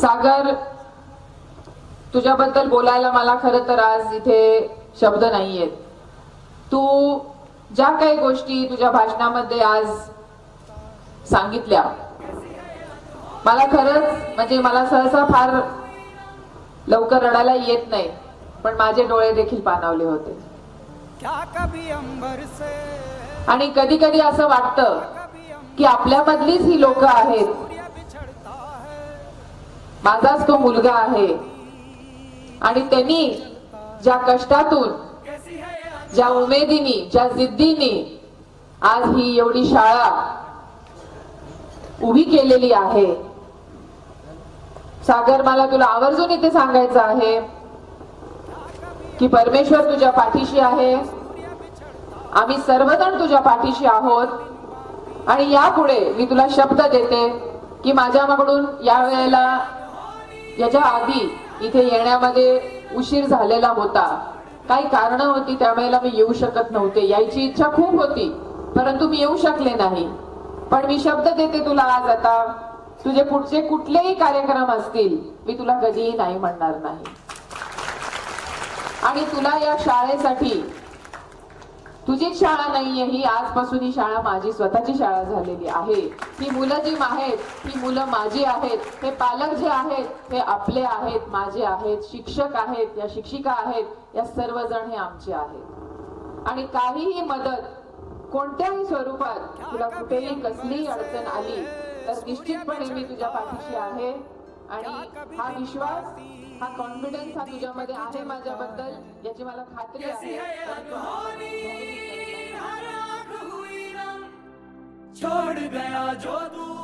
सागर तुझ्याबद्दल बोलायला मला खरं तर आज इथे शब्द नाहीयेत. तू ज्या काही गोष्टी तुझ्या भाषणामध्ये आज सांगितल्या मला खरंच म्हणजे मला सहसा फार लवकर रडायला येत नाही पण माझे डोळे देखील पाणावले होते. आणि कधी कधी असं वाटतं की आपल्यामधलीच ही लोक आहेत माझाच तो मुलगा आहे. आणि त्यांनी ज्या कष्टातून ज्या उमेदीनी ज्या जिद्दीनी आज ही एवढी शाळा उभी केलेली आहे. सागर मला तुला आवर्जून इथे सांगायचं आहे की परमेश्वर तुझ्या पाठीशी आहे. आम्ही सर्वजण तुझ्या पाठीशी आहोत. आणि यापुढे मी तुला शब्द देते की माझ्याकडून या वेळेला याच्या आधी इथे येण्यामध्ये उशीर झालेला होता. काही कारण होती त्यावेळेला मी येऊ शकत नव्हते. यायची इच्छा खूप होती परंतु मी येऊ शकले नाही. पण मी शब्द देते तुला आज आता. तुझे पुढचे कुठलेही कार्यक्रम असतील मी तुला कधीही नाही म्हणणार नाही. आणि तुला या शाळेसाठी तुझीच शाळा नाहीये ही आजपासून ही शाळा माझी स्वतःची शाळा झालेली आहे. ही मुलं जी आहेत ही मुलं माझी आहेत हे पालक जे आहेत हे आपले आहेत माझे आहेत शिक्षक आहेत या शिक्षिका आहेत या सर्वजण हे आमचे आहेत. आणि काहीही मदत कोणत्याही स्वरूपात तुला कुठेही कसलीही अडचण आली तर निश्चितपणे मी तुझ्या पाठीशी आहे. आणि हा विश्वास हा कॉन्फिडन्स हा तुझ्यामध्ये आहे माझ्याबद्दल याची मला खात्री आहे. छोड़ गया जो तू